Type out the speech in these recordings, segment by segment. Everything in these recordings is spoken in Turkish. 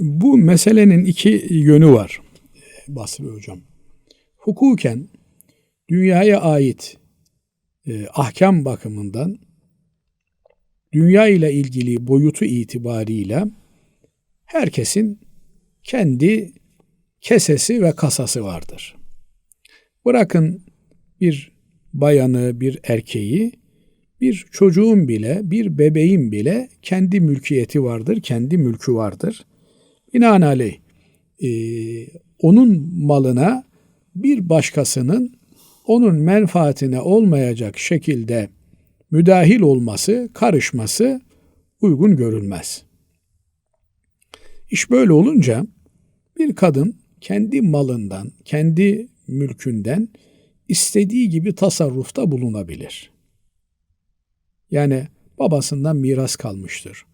bu meselenin iki yönü var Basri Hocam. Hukuken dünyaya ait e, ahkam bakımından dünya ile ilgili boyutu itibariyle herkesin kendi kesesi ve kasası vardır. Bırakın bir bayanı, bir erkeği, bir çocuğun bile, bir bebeğin bile kendi mülkiyeti vardır, kendi mülkü vardır. Binaenaleyh e, onun malına bir başkasının onun menfaatine olmayacak şekilde müdahil olması, karışması uygun görülmez. İş böyle olunca bir kadın kendi malından, kendi mülkünden istediği gibi tasarrufta bulunabilir. Yani babasından miras kalmıştır.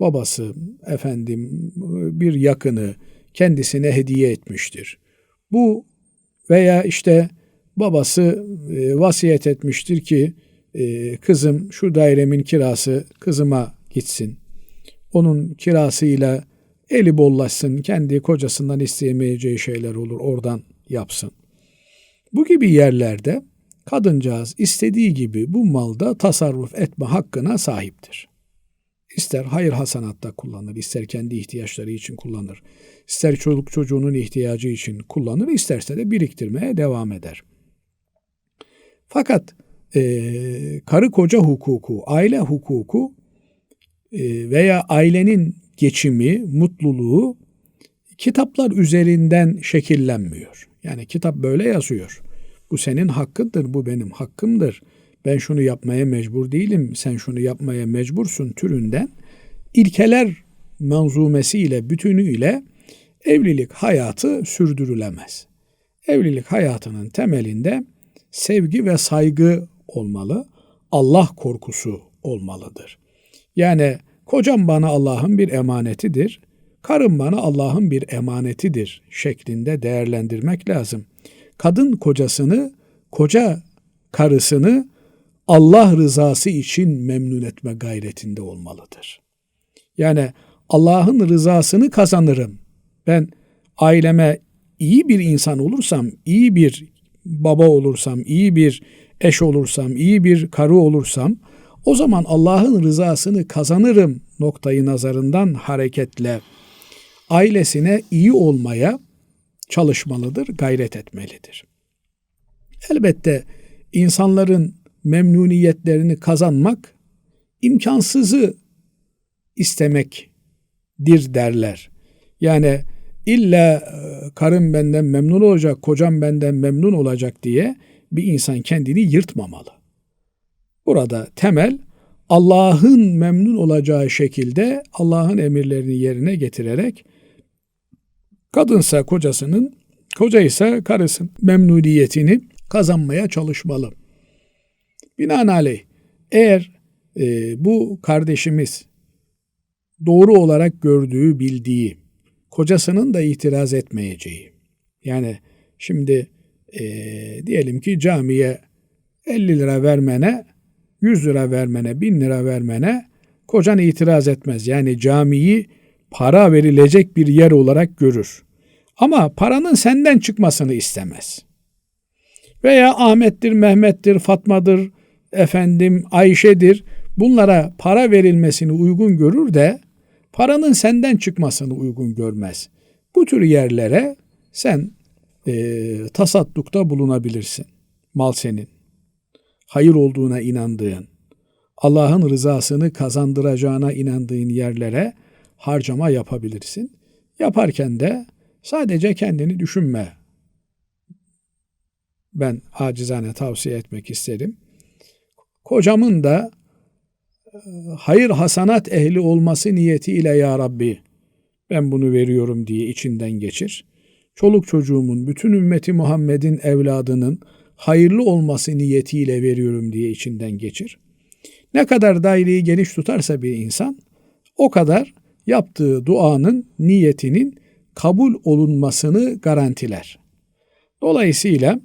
Babası efendim bir yakını kendisine hediye etmiştir. Bu veya işte babası e, vasiyet etmiştir ki e, kızım şu dairemin kirası kızıma gitsin. Onun kirasıyla eli bollaşsın, kendi kocasından isteyemeyeceği şeyler olur, oradan yapsın. Bu gibi yerlerde kadıncağız istediği gibi bu malda tasarruf etme hakkına sahiptir. İster hayır hasanatta kullanır, ister kendi ihtiyaçları için kullanır, ister çocuk çocuğunun ihtiyacı için kullanır, isterse de biriktirmeye devam eder. Fakat e, karı koca hukuku, aile hukuku e, veya ailenin geçimi, mutluluğu kitaplar üzerinden şekillenmiyor. Yani kitap böyle yazıyor. Bu senin hakkındır, bu benim hakkımdır. Ben şunu yapmaya mecbur değilim, sen şunu yapmaya mecbursun türünden ilkeler manzumesiyle, bütünüyle evlilik hayatı sürdürülemez. Evlilik hayatının temelinde sevgi ve saygı olmalı, Allah korkusu olmalıdır. Yani kocam bana Allah'ın bir emanetidir, karım bana Allah'ın bir emanetidir şeklinde değerlendirmek lazım. Kadın kocasını, koca karısını Allah rızası için memnun etme gayretinde olmalıdır. Yani Allah'ın rızasını kazanırım. Ben aileme iyi bir insan olursam, iyi bir baba olursam, iyi bir eş olursam, iyi bir karı olursam o zaman Allah'ın rızasını kazanırım noktayı nazarından hareketle ailesine iyi olmaya çalışmalıdır, gayret etmelidir. Elbette insanların memnuniyetlerini kazanmak imkansızı istemekdir derler. Yani illa e, karım benden memnun olacak, kocam benden memnun olacak diye bir insan kendini yırtmamalı. Burada temel Allah'ın memnun olacağı şekilde Allah'ın emirlerini yerine getirerek kadınsa kocasının, koca ise karısının memnuniyetini kazanmaya çalışmalı. Binaenaleyh eğer e, bu kardeşimiz doğru olarak gördüğü, bildiği, kocasının da itiraz etmeyeceği. Yani şimdi e, diyelim ki camiye 50 lira vermene, 100 lira vermene, 1000 lira vermene kocan itiraz etmez. Yani camiyi para verilecek bir yer olarak görür. Ama paranın senden çıkmasını istemez. Veya Ahmet'tir, Mehmet'tir, Fatma'dır, efendim Ayşe'dir. Bunlara para verilmesini uygun görür de paranın senden çıkmasını uygun görmez. Bu tür yerlere sen e, tasaddukta bulunabilirsin. Mal senin. Hayır olduğuna inandığın, Allah'ın rızasını kazandıracağına inandığın yerlere harcama yapabilirsin. Yaparken de sadece kendini düşünme. Ben acizane tavsiye etmek isterim. Kocamın da hayır hasanat ehli olması niyetiyle ya Rabbi ben bunu veriyorum diye içinden geçir. Çoluk çocuğumun, bütün ümmeti Muhammed'in evladının hayırlı olması niyetiyle veriyorum diye içinden geçir. Ne kadar daireyi geniş tutarsa bir insan o kadar yaptığı duanın niyetinin kabul olunmasını garantiler. Dolayısıyla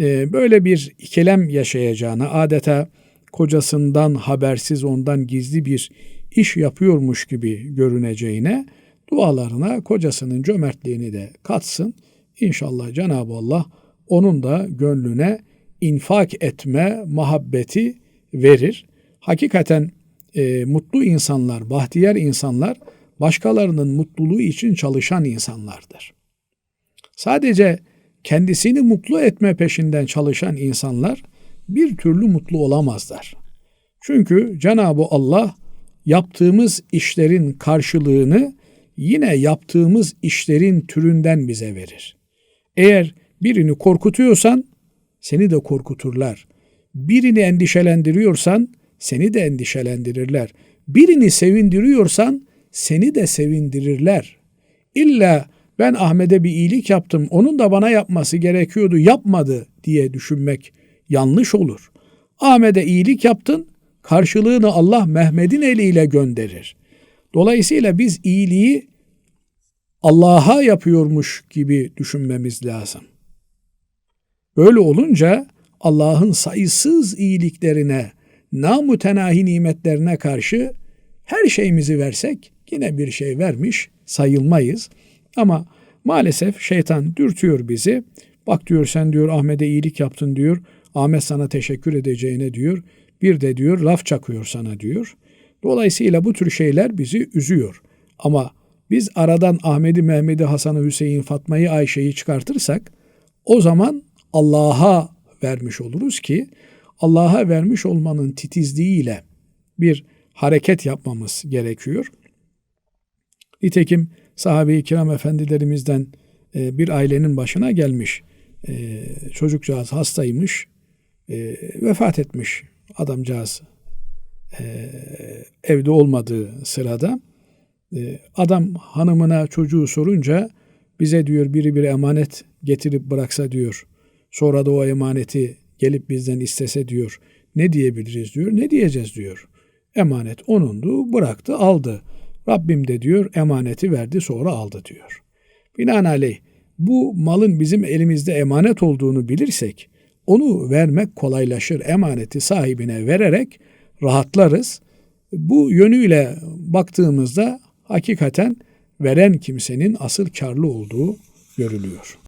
e, böyle bir ikilem yaşayacağına adeta kocasından habersiz ondan gizli bir iş yapıyormuş gibi görüneceğine dualarına kocasının cömertliğini de katsın. İnşallah Cenab-ı Allah onun da gönlüne infak etme muhabbeti verir. Hakikaten e, mutlu insanlar, bahtiyar insanlar başkalarının mutluluğu için çalışan insanlardır. Sadece kendisini mutlu etme peşinden çalışan insanlar bir türlü mutlu olamazlar. Çünkü Cenab-ı Allah yaptığımız işlerin karşılığını yine yaptığımız işlerin türünden bize verir. Eğer birini korkutuyorsan seni de korkuturlar. Birini endişelendiriyorsan seni de endişelendirirler. Birini sevindiriyorsan seni de sevindirirler. İlla ben Ahmet'e bir iyilik yaptım, onun da bana yapması gerekiyordu, yapmadı diye düşünmek yanlış olur. Ahmet'e iyilik yaptın, karşılığını Allah Mehmet'in eliyle gönderir. Dolayısıyla biz iyiliği Allah'a yapıyormuş gibi düşünmemiz lazım. Böyle olunca Allah'ın sayısız iyiliklerine, namütenahi nimetlerine karşı her şeyimizi versek yine bir şey vermiş sayılmayız. Ama maalesef şeytan dürtüyor bizi. Bak diyor sen diyor Ahmet'e iyilik yaptın diyor. Ahmet sana teşekkür edeceğine diyor. Bir de diyor laf çakıyor sana diyor. Dolayısıyla bu tür şeyler bizi üzüyor. Ama biz aradan Ahmet'i, Mehmet'i, Hasan'ı, Hüseyin, Fatma'yı, Ayşe'yi çıkartırsak o zaman Allah'a vermiş oluruz ki Allah'a vermiş olmanın titizliğiyle bir hareket yapmamız gerekiyor. Nitekim sahabe-i kiram efendilerimizden e, bir ailenin başına gelmiş. E, çocukcağız hastaymış, e, vefat etmiş adamcağız evde olmadığı sırada. Adam hanımına çocuğu sorunca bize diyor biri bir emanet getirip bıraksa diyor. Sonra da o emaneti gelip bizden istese diyor. Ne diyebiliriz diyor. Ne diyeceğiz diyor. Emanet onundu, bıraktı, aldı. Rabbim de diyor emaneti verdi sonra aldı diyor. Binaenaleyh bu malın bizim elimizde emanet olduğunu bilirsek onu vermek kolaylaşır. Emaneti sahibine vererek rahatlarız. Bu yönüyle baktığımızda hakikaten veren kimsenin asıl karlı olduğu görülüyor.